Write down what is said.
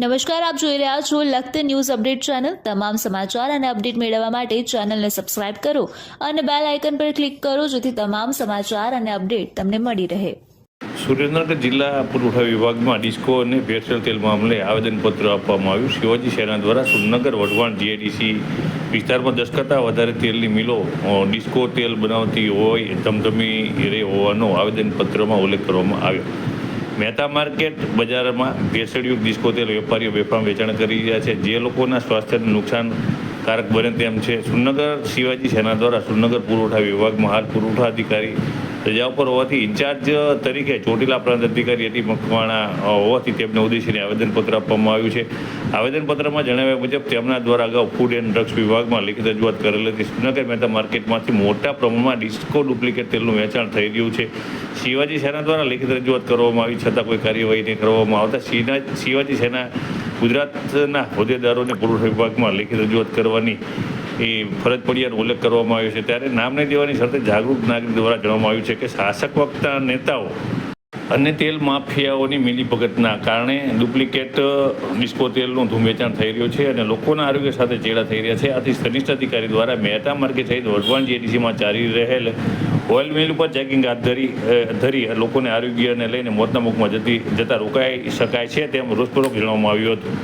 નમસ્કાર, આપ જોઈ રહ્યા છો લખત ન્યૂઝ અપડેટ ચેનલ. તમામ સમાચાર અને અપડેટ મેળવવા માટે ચેનલને સબસ્ક્રાઇબ કરો અને બેલ આઇકન પર ક્લિક કરો જેથી તમામ સમાચાર અને અપડેટ તમને મળી રહે. સુરેન્દ્રનગર જિલ્લા પુરવઠા વિભાગમાં ડિસ્કો અને ભેળસેળ તેલ મામલે આવેદનપત્ર આપવામાં આવ્યું. શિવાજી સેના દ્વારા સુરનગર વઢવાણ, જીઆઈડીસી વિસ્તારમાં દસ કરતાં વધારે તેલની મિલો ડિસ્કો તેલ બનાવતી હોય, ધમધમી રહી હોવાનો આવેદનપત્રમાં ઉલ્લેખ કરવામાં આવ્યો. મહેતા માર્કેટ બજારમાં ભેળસેળયુક્ત ડિસ્કોતેલ વેપારીઓ વેપાર વેચાણ કરી રહ્યા છે. જે લોકોના સ્વાસ્થ્યને નુકસાનકારક બને તેમ છે. સુરનગર શિવાજી સેના દ્વારા સુરનગર પુરવઠા વિભાગમાં હાલ પુરવઠા અધિકારી રજા ઉપર હોવાથી ઇન્ચાર્જ તરીકે ચોટીલા પ્રાંત અધિકારી હતી મકવાણા હોવાથી તેમને ઉદ્દેશીને આવેદનપત્ર આપવામાં આવ્યું છે. આવેદનપત્રમાં જણાવ્યા મુજબ તેમના દ્વારા અગાઉ ફૂડ એન્ડ ડ્રગ્સ વિભાગમાં લિખિત રજૂઆત કરેલ હતી. શ્રીનગર મહેતા માર્કેટમાંથી મોટા પ્રમાણમાં ડિસ્કો ડુપ્લિકેટ તેલનું વેચાણ થઈ રહ્યું છે. શિવાજી સેના દ્વારા લિખિત રજૂઆત કરવામાં આવી, છતાં કોઈ કાર્યવાહી નહીં કરવામાં આવતા. શિવાજી સેના ગુજરાતના હોદ્દેદારોને પુરવઠા વિભાગમાં લેખિત રજૂઆત કરવાની એ ફરજ પડિયાનો ઉલ્લેખ કરવામાં આવ્યો છે. ત્યારે નામ નહીં દેવાની શરતે જાગૃત નાગરિક દ્વારા જણાવવામાં આવ્યું છે કે શાસક વક્તા નેતાઓ અને તેલ માફિયાઓની મિલીભગતના કારણે ડુપ્લિકેટ ડિસ્કો તેલનું ધૂમ વેચાણ થઈ રહ્યું છે અને લોકોના આરોગ્ય સાથે ચેડા થઈ રહ્યા છે. આથી કનિષ્ઠ અધિકારી દ્વારા મહેતા માર્ગે સહિત વઢવાણ જીએડીસીમાં ચાલી રહેલ ઓઇલ મિલ ઉપર ચેકિંગ હાથ ધરી ધરી લોકોને આરોગ્યને લઈને મોતના મુખમાં જતી, જતાં રોકાઈ શકાય છે તેમ રોષપૂર્વક જણાવવામાં આવ્યું હતું.